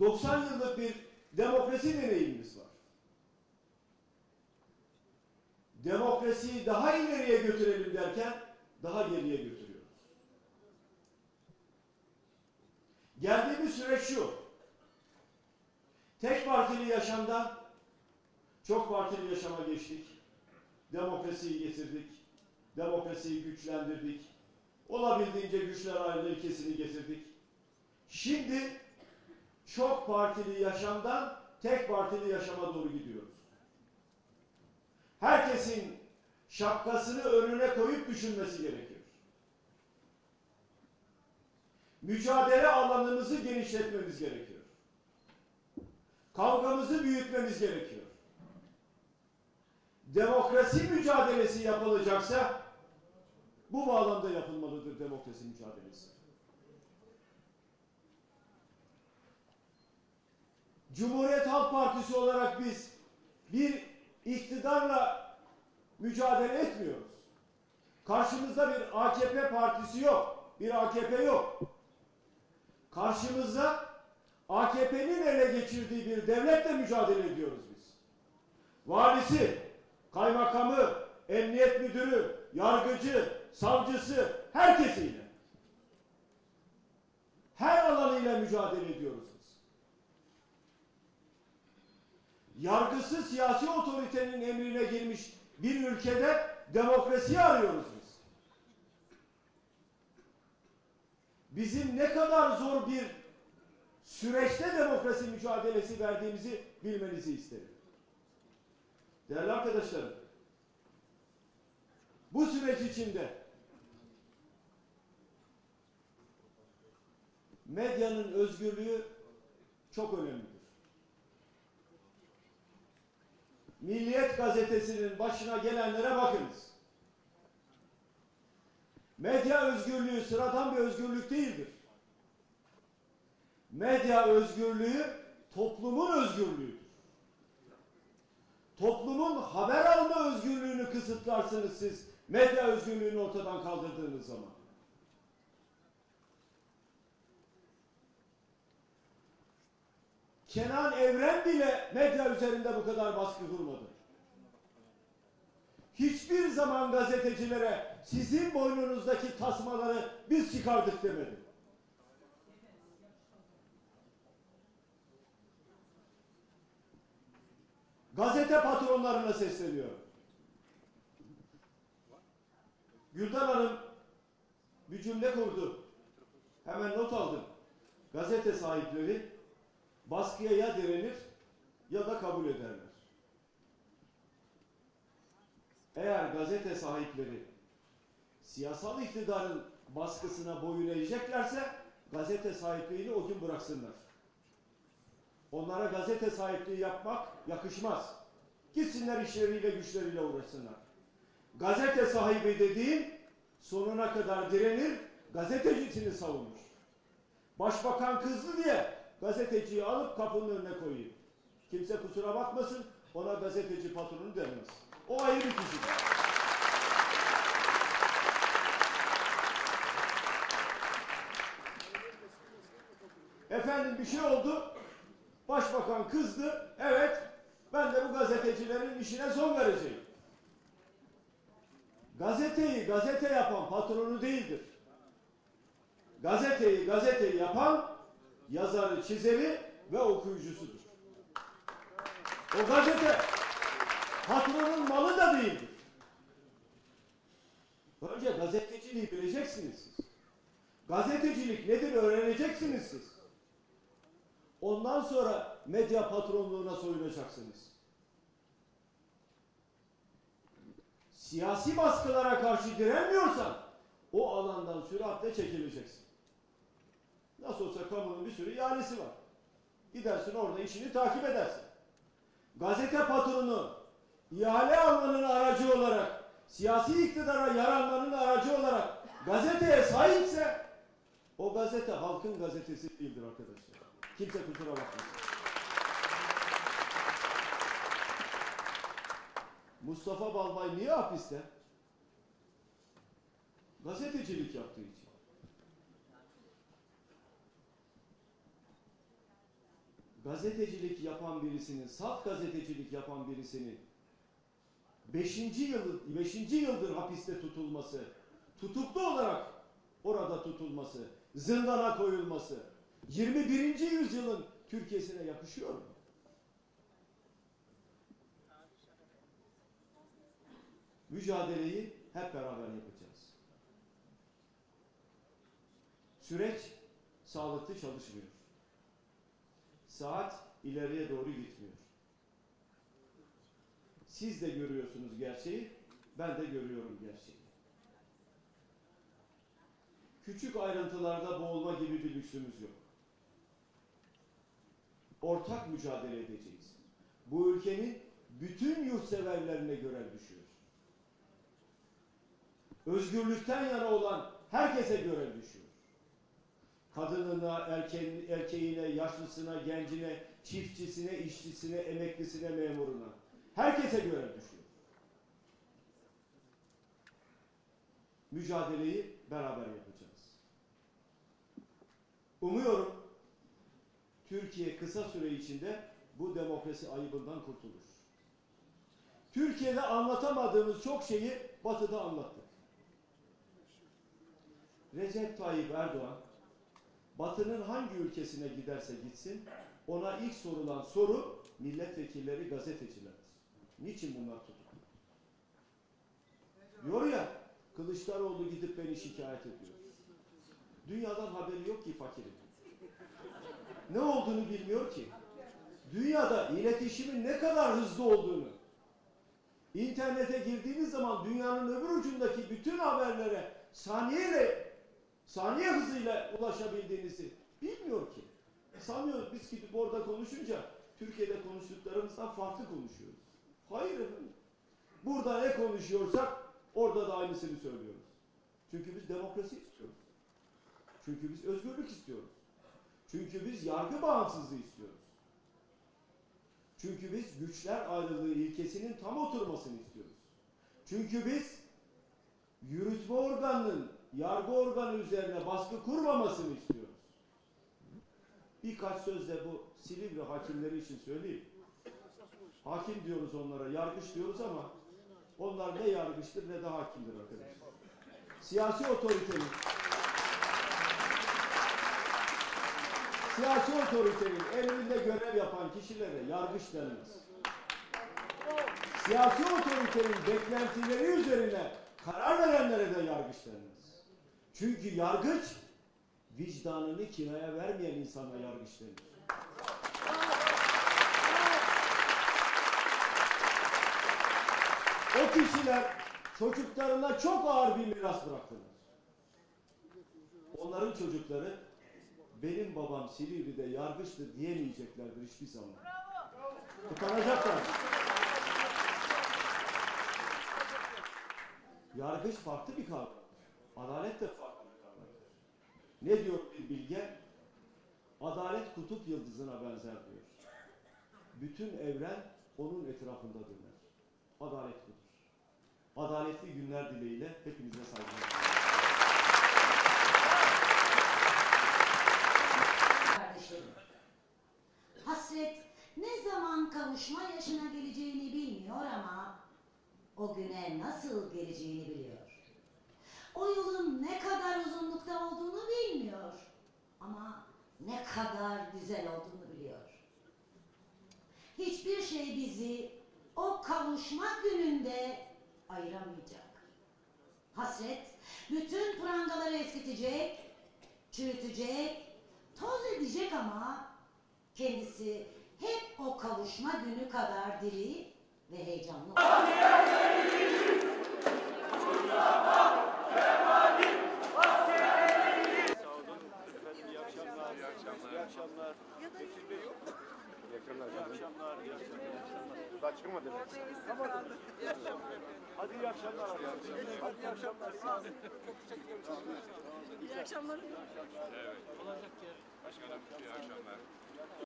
90 yıllık bir demokrasi deneyimimiz var. Demokrasiyi daha ileriye götürelim derken daha geriye götürüyoruz. Geldiğimiz süreç şu. Tek partili yaşamdan çok partili yaşama geçtik. Demokrasiyi getirdik. Demokrasiyi güçlendirdik. Olabildiğince güçler ayrılığı ilkesini getirdik. Şimdi çok partili yaşamdan tek partili yaşama doğru gidiyoruz. Herkesin şapkasını önüne koyup düşünmesi gerekiyor. Mücadele alanımızı genişletmemiz gerekiyor. Kavgamızı büyütmemiz gerekiyor. Demokrasi mücadelesi yapılacaksa bu bağlamda yapılmalıdır demokrasi mücadelesi. Cumhuriyet Halk Partisi olarak biz bir iktidarla mücadele etmiyoruz. Karşımızda bir AKP partisi yok. Bir AKP yok. Karşımızda AKP'nin ele geçirdiği bir devletle mücadele ediyoruz biz. Valisi, kaymakamı, emniyet müdürü, yargıcı, savcısı, herkesiyle. Her alanıyla mücadele ediyoruz biz. Yargısı siyasi otoritenin emrine girmiş bir ülkede demokrasiyi arıyoruz biz. Bizim ne kadar zor bir süreçte demokrasi mücadelesi verdiğimizi bilmenizi isterim. Değerli arkadaşlarım, bu süreç içinde medyanın özgürlüğü çok önemlidir. Milliyet gazetesinin başına gelenlere bakınız. Medya özgürlüğü sıradan bir özgürlük değildir. Medya özgürlüğü toplumun özgürlüğüdür. Toplumun haber alma özgürlüğünü kısıtlarsınız siz medya özgürlüğünü ortadan kaldırdığınız zaman. Kenan Evren bile medya üzerinde bu kadar baskı kurmadı. Hiçbir zaman gazetecilere sizin boynunuzdaki tasmaları biz çıkardık demedi. Gazete patronlarına sesleniyor. Gülden Hanım bir cümle kurdu. Hemen not aldım. Gazete sahipleri baskıya ya direnir ya da kabul ederler. Eğer gazete sahipleri siyasal iktidarın baskısına boyun eğeceklerse gazete sahipliğini o gün bıraksınlar. Onlara gazete sahipliği yapmak yakışmaz. Gitsinler işleriyle güçleriyle uğraşsınlar. Gazete sahibi dediğin sonuna kadar direnir, gazetecisini savunur. Başbakan kızdı diye gazeteciyi alıp kapının önüne koyayım. Kimse kusura bakmasın, ona gazeteci patronu denmez. O ayrı bir kişidir. Efendim bir şey oldu, başbakan kızdı, evet ben de bu gazetecilerin işine son vereceğim. Gazeteyi gazete yapan patronu değildir. Gazeteyi gazeteyi yapan yazarı, çizeri ve okuyucusudur. O gazete patronun malı da değildir. Önce gazeteciliği bileceksiniz siz. Gazetecilik nedir öğreneceksiniz siz. Ondan sonra medya patronluğuna soyunacaksınız. Siyasi baskılara karşı direnmiyorsan o alandan süratle çekileceksin. Nasıl olsa kamunun bir sürü ihalesi var. Gidersin orada işini takip edersin. Gazete patronu ihale almanın aracı olarak, siyasi iktidara yaranmanın aracı olarak gazeteye sahipse o gazete halkın gazetesi değildir arkadaşlar. Kimse kusura bakmasın. Mustafa Balbay niye hapiste? Gazetecilik yaptığı için. Gazetecilik yapan birisinin, salt gazetecilik yapan birisinin 5. yıl 5. yıldır hapiste tutulması, tutuklu olarak orada tutulması, zindana koyulması 21. yüzyılın Türkiye'sine yakışıyor mu? Mücadeleyi hep beraber yapacağız. Süreç sağlıklı çalışmıyor. Saat ileriye doğru gitmiyor. Siz de görüyorsunuz gerçeği, ben de görüyorum gerçeği. Küçük ayrıntılarda boğulma gibi bir lüksümüz yok. Ortak mücadele edeceğiz. Bu ülkenin bütün yurtseverlerine görev düşüyor. Özgürlükten yana olan herkese görev düşüyor. Kadınına, erkeğine, erkeğine, yaşlısına, gencine, çiftçisine, işçisine, emeklisine, memuruna. Herkese görev düşüyor. Mücadeleyi beraber yapacağız. Umuyorum Türkiye kısa süre içinde bu demokrasi ayıbından kurtulur. Türkiye'de anlatamadığımız çok şeyi Batı'da anlattık. Recep Tayyip Erdoğan Batı'nın hangi ülkesine giderse gitsin ona ilk sorulan soru milletvekilleri gazetecilerdir. Niçin bunlar tutuklu? Diyor ya Kılıçdaroğlu gidip beni şikayet ediyor. Dünyadan haberi yok ki fakirin. Ne olduğunu bilmiyor ki. Dünyada iletişimin ne kadar hızlı olduğunu, internete girdiğiniz zaman dünyanın öbür ucundaki bütün haberlere saniyeyle, saniye hızıyla ulaşabildiğinizi bilmiyor ki. Sanıyor biz gidip orada konuşunca Türkiye'de konuştuklarımızdan farklı konuşuyoruz. Hayır efendim. Burada ne konuşuyorsak orada da aynısını söylüyoruz. Çünkü biz demokrasi istiyoruz. Çünkü biz özgürlük istiyoruz. Çünkü biz yargı bağımsızlığı istiyoruz. Çünkü biz güçler ayrılığı ilkesinin tam oturmasını istiyoruz. Çünkü biz yürütme organının yargı organı üzerine baskı kurmamasını istiyoruz. Birkaç sözle bu Silivri hakimleri için söyleyeyim. Hakim diyoruz onlara, yargıç diyoruz ama onlar ne yargıçtır ne de hakimdir arkadaşlar. Siyasi otoritenin siyasi otoritenin emrinde görev yapan kişilere yargıç denmez. Siyasi otoritenin beklentileri üzerine karar verenlere de yargıç denmez. Çünkü yargıç vicdanını kiraya vermeyen insana yargıç denir. O kişiler çocuklarına çok ağır bir miras bıraktılar. Onların çocukları benim babam Silivri'de yargıçtır diyemeyeceklerdir hiçbir zaman. Utanacaklar. Yargıç farklı bir kavram. Adalet de farklı bir. Ne diyor bir bilge? Adalet kutup yıldızına benzer diyor. Bütün evren onun etrafında döner. Adalet budur. Adaletli günler dileğiyle hepinize saygılar. kardeşlerim. Hasret ne zaman kavuşma yaşına geleceğini bilmiyor ama o güne nasıl geleceğini biliyor. O yolun ne kadar uzunlukta olduğunu bilmiyor ama ne kadar güzel olduğunu biliyor. Hiçbir şey bizi o kavuşma gününde ayıramayacak. Hasret bütün prangaları eskitecek, çürütecek, toz edecek ama kendisi hep o kavuşma günü kadar diri ve heyecanlı. Daha çıkmadı. Hadi iyi akşamlar. Hadi iyi akşamlar. Sağ olun. İyi akşamlar. Evet. Olacak ya. Başkanım iyi akşamlar.